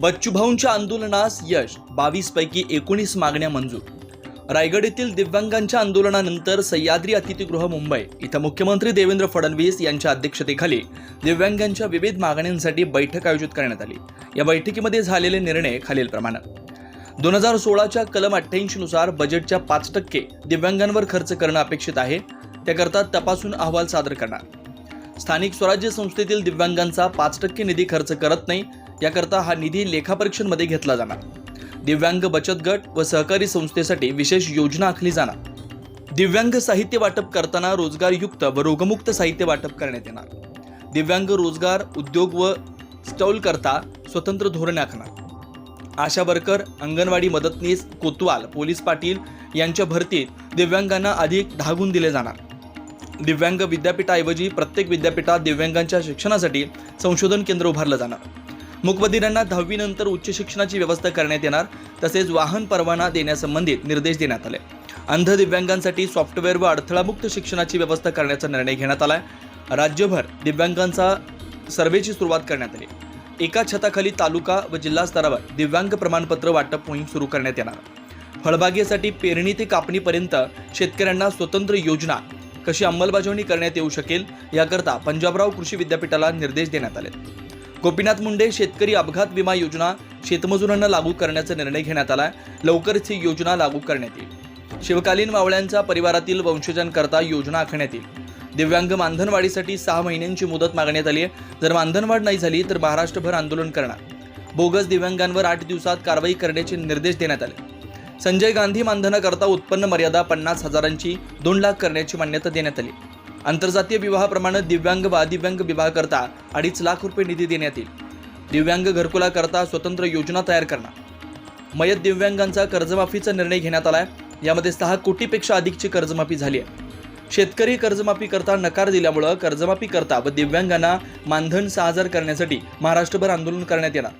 बच्चूभाऊंच्या आंदोलनास यश बावीस पैकी एकोणीस मागण्या मंजूर. रायगड येथील दिव्यांगांच्या आंदोलनानंतर सह्याद्री अतिथीगृह मुंबई इथं मुख्यमंत्री देवेंद्र फडणवीस यांच्या अध्यक्षतेखाली दिव्यांगांच्या विविध मागण्यांसाठी बैठक आयोजित करण्यात आली. या बैठकीमध्ये झालेले निर्णय खालीलप्रमाणे दोन हजार सोळाच्या कलम अठ्ठ्याऐंशीनुसार बजेटच्या पाच टक्के दिव्यांगांवर खर्च करणं अपेक्षित आहे. त्याकरता तपासून अहवाल सादर करणार. स्थानिक स्वराज्य संस्थेतील दिव्यांगांचा पाच टक्के निधी खर्च करत नाही याकरता हा निधी लेखापरीक्षणमध्ये घेतला जाणार. दिव्यांग बचत गट व सहकारी संस्थेसाठी विशेष योजना आखली जाणार. दिव्यांग साहित्य वाटप करताना रोजगारयुक्त व रोगमुक्त साहित्य वाटप करण्यात येणार. दिव्यांग रोजगार उद्योग व स्टॉल करता स्वतंत्र धोरण आखणार. आशा वर्कर अंगणवाडी मदतनीस कोतवाल पोलीस पाटील यांच्या भरतीत दिव्यांगांना अधिक धागून दिले जाणार. दिव्यांग विद्यापीठाऐवजी प्रत्येक विद्यापीठात दिव्यांगांच्या शिक्षणासाठी संशोधन केंद्र उभारलं जाणार. मुकबधीरांना दहावीनंतर उच्च शिक्षणाची व्यवस्था करण्यात येणार तसेच वाहन परवाना देण्यासंबंधित निर्देश देण्यात आले. अंध दिव्यांगांसाठी सॉफ्टवेअर व अडथळामुक्त शिक्षणाची व्यवस्था करण्याचा निर्णय घेण्यात आला आहे राज्यभर दिव्यांगांचा सर्वेची सुरुवात करण्यात आली. एका छताखाली तालुका व जिल्हा स्तरावर दिव्यांग प्रमाणपत्र वाटप मोहीम सुरू करण्यात येणार. फळबागेसाठी पेरणी ते कापणीपर्यंत शेतकऱ्यांना स्वतंत्र योजना कशी अंमलबजावणी करण्यात येऊ शकेल याकरता पंजाबराव कृषी विद्यापीठाला निर्देश देण्यात आले. गोपीनाथ मुंडे शेतकरी अपघात विमा योजना शेतमजुरांना लागू करण्याचा निर्णय घेण्यात आला लवकरच ही योजना लागू करण्यात येईल. शिवकालीन मावळ्यांचा परिवारातील वंशजांकरता योजना आखण्यात येईल. दिव्यांग मानधनवाढीसाठी सहा महिन्यांची मुदत मागण्यात आली आहे. जर मानधनवाढ नाही झाली तर महाराष्ट्रभर आंदोलन करणार. बोगस दिव्यांगांवर आठ दिवसात कारवाई करण्याचे निर्देश देण्यात आले. संजय गांधी मानधनाकरता उत्पन्न मर्यादा पन्नास हजारांची दोन लाख करण्याची मान्यता देण्यात आली. आंतरजातीय विवाहाप्रमाणे दिव्यांग व अदिव्यांग विवाहाकरता अडीच लाख रुपये निधी देण्यात येईल. दिव्यांग घरकुलाकरता स्वतंत्र योजना तयार करणार. मयत दिव्यांगांचा कर्जमाफीचा निर्णय घेण्यात आलाय. यामध्ये सहा कोटीपेक्षा अधिकची कर्जमाफी झाली आहे. शेतकरी कर्जमाफी करता नकार दिल्यामुळं कर्जमाफी करता व दिव्यांगांना मानधन सहा हजार करण्यासाठी महाराष्ट्रभर आंदोलन करण्यात येणार.